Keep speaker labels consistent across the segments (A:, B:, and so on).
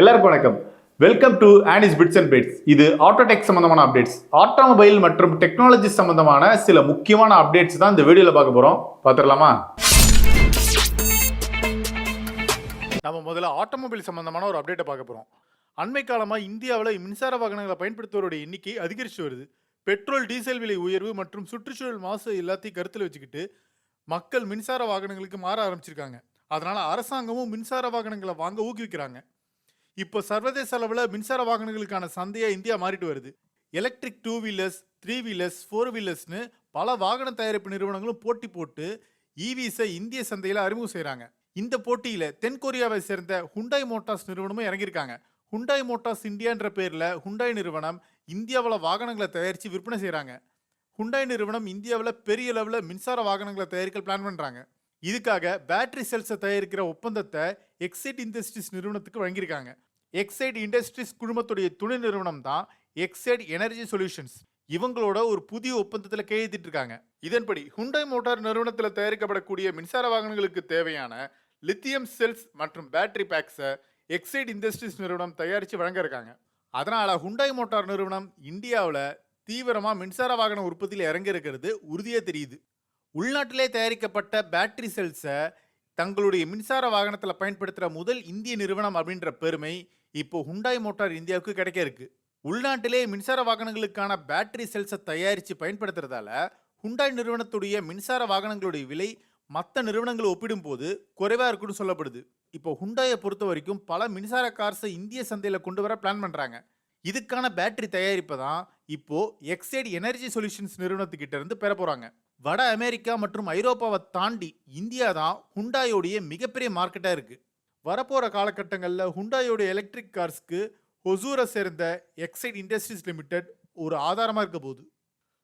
A: எல்லாருக்கும் வணக்கம். Welcome to Annie's bits and bytes இது ஆட்டோடெக் சம்பந்தமான அப்டேட்ஸ் ஆட்டோமொபைல் மற்றும் டெக்னாலஜி சம்பந்தமான சில முக்கியமான அப்டேட்ஸ் தான் இந்த வீடியோவில் பார்க்க போகிறோம் பார்த்துடலாமா? நம்ம முதல்ல ஆட்டோமொபைல் சம்பந்தமான ஒரு அப்டேட்டை பார்க்க போகிறோம் அண்மை காலமாக இந்தியாவில் மின்சார வாகனங்களை பயன்படுத்துவோருடைய எண்ணிக்கை அதிகரித்து வருது. பெட்ரோல் டீசல் விலை உயர்வு மற்றும் சுற்றுச்சூழல் மாசு எல்லாத்தையும் கருத்தில் வச்சுக்கிட்டு மக்கள் மின்சார வாகனங்களுக்கு மாற ஆரம்பிச்சிருக்காங்க. அதனால் அரசாங்கமும் மின்சார வாகனங்களை வாங்க ஊக்குவிக்கிறாங்க. இப்போ சர்வதேச அளவில் மின்சார வாகனங்களுக்கான சந்தையாக இந்தியா மாறிட்டு வருது. Electric two wheelers three wheelers four வீலர்ஸ்னு பல வாகன தயாரிப்பு நிறுவனங்களும் போட்டி போட்டு இவிஸை இந்திய சந்தையில் அறிமுகம் செய்கிறாங்க இந்த போட்டியில் தென்கொரியாவை சேர்ந்த ஹுண்டாய் மோட்டார்ஸ் நிறுவனமும் இறங்கியிருக்காங்க. ஹுண்டாய் மோட்டார்ஸ் இந்தியான்ற பேரில் ஹுண்டாய் நிறுவனம் இந்தியாவில் வாகனங்களை தயாரித்து விற்பனை செய்கிறாங்க ஹுண்டாய் நிறுவனம் இந்தியாவில் பெரிய அளவில் மின்சார வாகனங்களை தயாரிக்க பிளான் பண்ணுறாங்க இதுக்காக பேட்டரி செல்ஸை தயாரிக்கிற ஒப்பந்தத்தை எக்ஸைட் இண்டஸ்ட்ரீஸ் நிறுவனத்துக்கு வழங்கியிருக்காங்க. எக்ஸைட் இண்டஸ்ட்ரீஸ் குழுமத்துடைய துணை நிறுவனம் தான் எக்ஸைட் எனர்ஜி சொல்யூஷன்ஸ் இவங்களோட ஒரு புதிய ஒப்பந்தத்தில் கையெழுத்திட்டு இருக்காங்க இதன்படி ஹுண்டை மோட்டார் நிறுவனத்தில் தயாரிக்கப்படக்கூடிய மின்சார வாகனங்களுக்கு தேவையான லித்தியம் செல்ஸ் மற்றும் பேட்டரி பேக்ஸை எக்ஸைட் இண்டஸ்ட்ரீஸ் நிறுவனம் தயாரித்து வழங்க இருக்காங்க அதனால் ஹுண்டாய் மோட்டார் நிறுவனம் இந்தியாவில் தீவிரமாக மின்சார வாகன உற்பத்தியில் இறங்கி இருக்கிறது உறுதியாக தெரியுது. உள்நாட்டிலே தயாரிக்கப்பட்ட பேட்டரி செல்ஸை தங்களுடைய மின்சார வாகனத்தில் பயன்படுத்துகிற முதல் இந்திய நிறுவனம் அப்படின்ற பெருமை இப்போ ஹுண்டாய் மோட்டார் இந்தியாவுக்கு கிடைக்க இருக்கு. உள்நாட்டிலே மின்சார வாகனங்களுக்கான பேட்டரி செல்ஸை தயாரித்து பயன்படுத்துறதால ஹுண்டாய் நிறுவனத்துடைய மின்சார வாகனங்களுடைய விலை மற்ற நிறுவனங்களை ஒப்பிடும்போது குறைவாக இருக்குன்னு சொல்லப்படுது. இப்போ ஹுண்டாயை பொறுத்த வரைக்கும் பல மின்சார கார்ஸை இந்திய சந்தையில் கொண்டு வர பிளான் பண்ணுறாங்க இதுக்கான பேட்டரி தயாரிப்பை தான் இப்போ எக்ஸைட் எனர்ஜி சொல்யூஷன்ஸ் நிறுவனத்துக்கிட்ட இருந்து பெற போகிறாங்க வட அமெரிக்கா மற்றும் ஐரோப்பாவை தாண்டி இந்தியா தான் ஹுண்டாயோடைய மிகப்பெரிய மார்க்கெட்டாக இருக்குது வரப்போகிற காலகட்டங்களில் ஹுண்டாயோடைய எலக்ட்ரிக் கார்ஸ்க்கு ஒசூரை சேர்ந்த எக்ஸைட் இண்டஸ்ட்ரீஸ் லிமிடெட் ஒரு ஆதாரமாக இருக்க போகுது.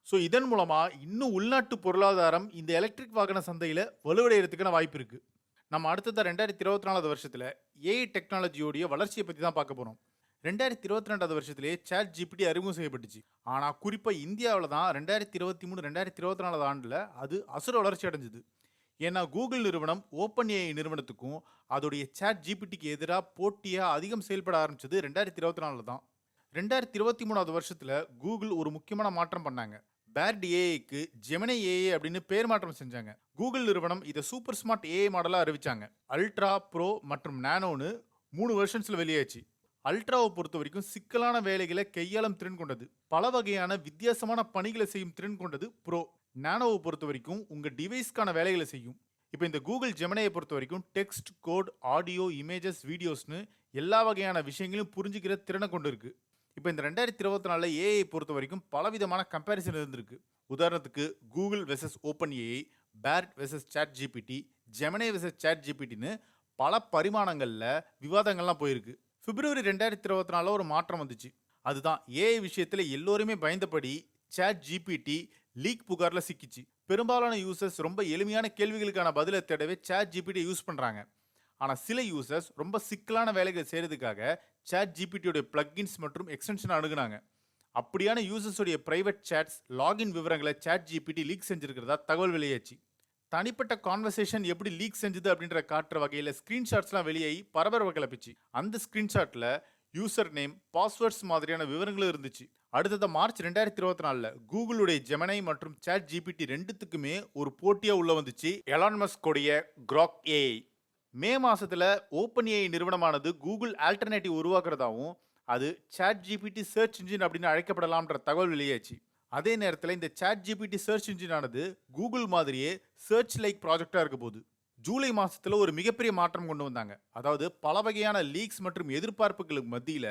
A: ஸோ இதன் மூலமாக இன்னும் உள்நாட்டு பொருளாதாரம் இந்த எலக்ட்ரிக் வாகன சந்தையில் வலுவடைகிறதுக்கான வாய்ப்பு இருக்குது நம்ம அடுத்தது ரெண்டாயிரத்தி இருபத்தி நாலாவது வருஷத்தில் ஏஐ டெக்னாலஜியோடைய வளர்ச்சியை பற்றி தான் பார்க்க போகிறோம் ரெண்டாயிரத்தி இருபத்தி ரெண்டாவது வருஷத்திலே சேட் ஜிபிடி அறிமுகம் செய்யப்பட்டுச்சு. ஆனால் குறிப்பாக இந்தியாவில் தான் ரெண்டாயிரத்தி இருபத்தி மூணு ரெண்டாயிரத்தி இருபத்தி நாலாவது ஆண்டில் அது அசுர வளர்ச்சி அடைஞ்சது. ஏன்னா கூகுள் நிறுவனம் ஓப்பன் ஏஐ நிறுவனத்துக்கும் அதோடைய சேட் ஜிபிடிக்கு எதிராக போட்டியாக அதிகம் செயல்பட ஆரம்பிச்சது ரெண்டாயிரத்தி இருபத்தி நாலில் தான். ரெண்டாயிரத்தி இருபத்தி மூணாவது வருஷத்தில் கூகுள் ஒரு முக்கியமான மாற்றம் பண்ணாங்க. பேர்ட் ஏஐக்கு ஜெமினை ஏஐ அப்படின்னு பேர் மாற்றம் செஞ்சாங்க. கூகுள் நிறுவனம் இதை சூப்பர் ஸ்மார்ட் ஏஐ மாடலாக அறிவிச்சாங்க. அல்ட்ரா ப்ரோ மற்றும் நானோன்னு மூணு வெர்ஷன்ஸில் வெளியாச்சு. அல்ட்ராவை பொறுத்த வரைக்கும் சிக்கலான வேலைகளை கையாளும் திறன் கொண்டது. பல வகையான வித்தியாசமான பணிகளை செய்யும் திறன் கொண்டது ப்ரோ நானோவை பொறுத்த வரைக்கும் உங்கள் டிவைஸ்க்கான வேலைகளை செய்யும். இப்போ இந்த கூகுள் ஜெமனையை பொறுத்த வரைக்கும் டெக்ஸ்ட் கோட் ஆடியோ இமேஜஸ் வீடியோஸ்னு எல்லா வகையான விஷயங்களையும் புரிஞ்சுக்கிற திறனை கொண்டு இருக்கு. இப்போ இந்த ரெண்டாயிரத்தி இருபத்தி நாலில் ஏஐ பொறுத்த வரைக்கும் பலவிதமான கம்பேரிசன் இருந்திருக்கு. உதாரணத்துக்கு Google versus open AI Bard versus chat GPT Gemini versus chat ஜிபிடின்னு பல பரிமாணங்களில் விவாதங்கள்லாம் போயிருக்கு. பிப்ரவரி ரெண்டாயிரத்தி இருபத்தி நாலில் ஒரு மாற்றம் வந்துச்சு. அதுதான் ஏஐ விஷயத்தில் எல்லோருமே பயந்தபடி சேட் ஜிபிடி லீக் புகாரில் சிக்கிச்சு. பெரும்பாலான யூசர்ஸ் ரொம்ப எளிமையான கேள்விகளுக்கான பதிலை தேடவே சேட் ஜிபிடி யூஸ் பண்ணுறாங்க ஆனால் சில யூசர்ஸ் ரொம்ப சிக்கலான வேலைகளை செய்கிறதுக்காக சேட் ஜிபிடியோடைய பிளக்இன்ஸ் மற்றும் எக்ஸ்டென்ஷன் அணுகுனாங்க. அப்படியான யூசர்ஸுடைய ப்ரைவேட் சேட்ஸ் லாகின் விவரங்களை சேட் ஜிபிடி லீக் செஞ்சிருக்கிறதா தகவல் வெளியாச்சு. தனிப்பட்ட கான்வர்சேஷன் எப்படி லீக் செஞ்சது அப்படின்ற காட்டுற வகையில் ஸ்க்ரீன்ஷாட்ஸ்லாம் வெளியாகி பரபரப்பு கிளப்பிச்சு. அந்த ஸ்க்ரீன்ஷாட்டில் யூசர் நேம் பாஸ்வேர்ட்ஸ் மாதிரியான விவரங்களும் இருந்துச்சு. அடுத்தது மார்ச் ரெண்டாயிரத்தி இருபத்தி நாலில் கூகுளுடைய ஜெமனை மற்றும் சேட் ஜிபிடி ரெண்டுத்துக்குமே ஒரு போட்டியாக உள்ள வந்துச்சு. எலான்மஸ்கோடைய கிராக் ஏஐ மே மாதத்தில் ஓப்பன் ஏஐ நிறுவனமானது கூகுள் ஆல்டர்னேட்டிவ் உருவாக்குறதாகவும் அது சேட் ஜிபிடி சர்ச் இன்ஜின் அப்படின்னு அழைக்கப்படலாம்ன்ற தகவல் வெளியாச்சு அதே நேரத்தில் இந்த சேட் ஜிபிடி சர்ச் இன்ஜினானது கூகுள் மாதிரியே சர்ச் லைக் ப்ராஜெக்டாக இருக்க போகுது. ஜூலை மாதத்தில் ஒரு மிகப்பெரிய மாற்றம் கொண்டு வந்தாங்க. அதாவது பல வகையான லீக்ஸ் மற்றும் எதிர்பார்ப்புகளுக்கு மத்தியில்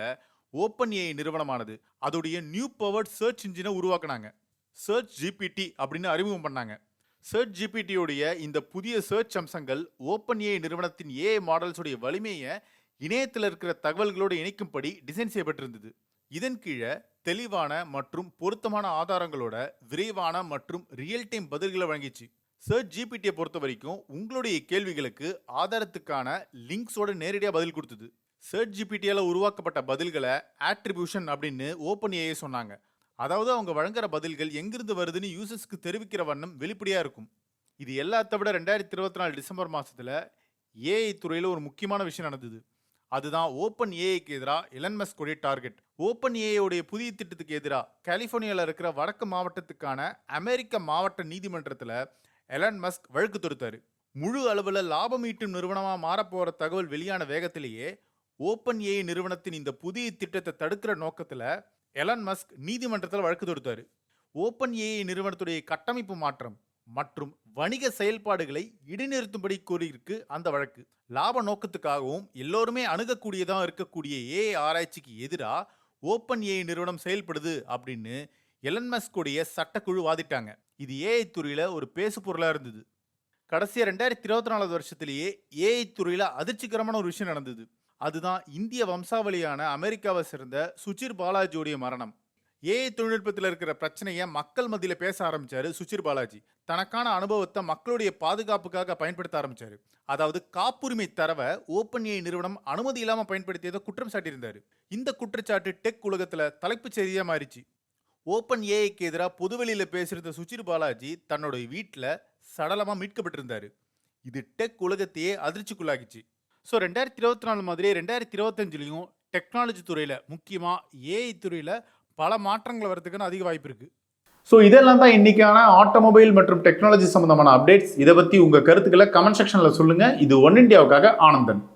A: ஓப்பன் ஏஐ நிறுவனமானது அதோடைய நியூ பவர்ட் சர்ச் இன்ஜினை உருவாக்குனாங்க. சர்ச் ஜிபிடி அப்படின்னு அறிமுகம் பண்ணாங்க. சர்ச் ஜிபிடியோடைய இந்த புதிய சர்ச் அம்சங்கள் ஓப்பன் ஏஐ நிறுவனத்தின் ஏஐ மாடல்ஸுடைய வலிமையை இணையத்தில் இருக்கிற தகவல்களோடு இணைக்கும்படி டிசைன் செய்யப்பட்டிருந்தது. இதன் கீழே தெளிவான மற்றும் பொருத்தமான ஆதாரங்களோட விரைவான மற்றும் ரியல் டைம் பதில்களை வழங்கிச்சு. சர்ச் ஜிபிடியை பொறுத்த வரைக்கும் உங்களுடைய கேள்விகளுக்கு ஆதாரத்துக்கான லிங்க்ஸோட நேரடியாக பதில் கொடுத்தது. சர்ச் ஜிபிடியால் உருவாக்கப்பட்ட பதில்களை ஆட்ரிபியூஷன் அப்படின்னு ஓப்பன் ஏஐ சொன்னாங்க. அதாவது அவங்க வழங்குற பதில்கள் எங்கிருந்து வருதுன்னு யூசர்ஸ்க்கு தெரிவிக்கிற வண்ணம் வெளிப்படையாக இருக்கும். இது எல்லாத்த விட ரெண்டாயிரத்தி இருபத்தி நாலு டிசம்பர் மாதத்தில் ஏஐ துறையில் ஒரு முக்கியமான விஷயம் நடந்தது. அதுதான் ஓப்பன் ஏஐக்கு எதிராக எலன் மஸ்கோடைய டார்கெட் ஓப்பன் ஏஐயோடைய புதிய திட்டத்துக்கு எதிராக கலிஃபோர்னியாவில் இருக்கிற வடக்கு மாவட்டத்துக்கான அமெரிக்க மாவட்ட நீதிமன்றத்தில் எலன் மஸ்க் வழக்கு தொடுத்தாரு. முழு அளவில் லாபம் ஈட்டும் நிறுவனமாக மாறப்போகிற தகவல் வெளியான வேகத்திலேயே ஓப்பன் ஏஐ நிறுவனத்தின் இந்த புதிய திட்டத்தை தடுக்கிற நோக்கத்தில் எலன் மஸ்க் நீதிமன்றத்தில் வழக்கு தொடுத்தாரு. ஓப்பன் ஏஐ நிறுவனத்துடைய கட்டமைப்பு மாற்றம் மற்றும் வணிக செயல்பாடுகளை இடைநிறுத்தும்படி கூறியிருக்கு அந்த வழக்கு. லாப நோக்கத்துக்காகவும் எல்லோருமே அணுகக்கூடியதாக இருக்கக்கூடிய ஏஐ ஆராய்ச்சிக்கு எதிராக ஓப்பன் ஏஐ நிறுவனம் செயல்படுது அப்படின்னு எலன்மஸ்குடைய சட்டக்குழு வாதிட்டாங்க. இது ஏஐ துறையில் ஒரு பேசு பொருளாக இருந்தது. கடைசியாக ரெண்டாயிரத்தி இருபத்தி நாலாவது வருஷத்திலேயே ஏஐ துறையில் அதிர்ச்சிகரமான ஒரு விஷயம் நடந்தது. அதுதான் இந்திய வம்சாவளியான அமெரிக்காவை சேர்ந்த சுச்சிர் பாலாஜியுடைய மரணம். ஏஐ தொழில்நுட்பத்தில் இருக்கிற பிரச்சனையை மக்கள் மத்தியில் பேச ஆரம்பித்தார் சுச்சிர் பாலாஜி. தனக்கான அனுபவத்தை மக்களுடைய பாதுகாப்புக்காக பயன்படுத்த ஆரம்பித்தார் அதாவது காப்புரிமை தரவை ஓப்பன் ஏஐ நிறுவனம் அனுமதி இல்லாமல் பயன்படுத்தியதை குற்றம் சாட்டியிருந்தாரு. இந்த குற்றச்சாட்டு டெக் உலகத்தில் தலைப்புச் செய்தியாக மாறிச்சு. ஓப்பன் ஏஐக்கு எதிராக பொதுவெளியில் பேசுகிற சுச்சிர் பாலாஜி தன்னுடைய வீட்டில் சடலமாக மீட்கப்பட்டிருந்தார். இது டெக் உலகத்தையே அதிர்ச்சிக்குள்ளாகிச்சு ஸோ ரெண்டாயிரத்தி இருபத்தி நாலு மாதிரி ரெண்டாயிரத்தி இருபத்தஞ்சிலையும் டெக்னாலஜி துறையில் முக்கியமாக ஏஐ துறையில் பல மாற்றங்கள் வரதுக்குன்னு அதிக வாய்ப்பு இருக்குது ஸோ இதெல்லாம் தான் இன்னைக்கான ஆட்டோமொபைல் மற்றும் டெக்னாலஜி சம்பந்தமான அப்டேட்ஸ் இதை பற்றி உங்கள் கருத்துக்களை கமெண்ட் செக்ஷனில் சொல்லுங்கள் இது ஒன் இண்டியாவுக்காக ஆனந்தன்.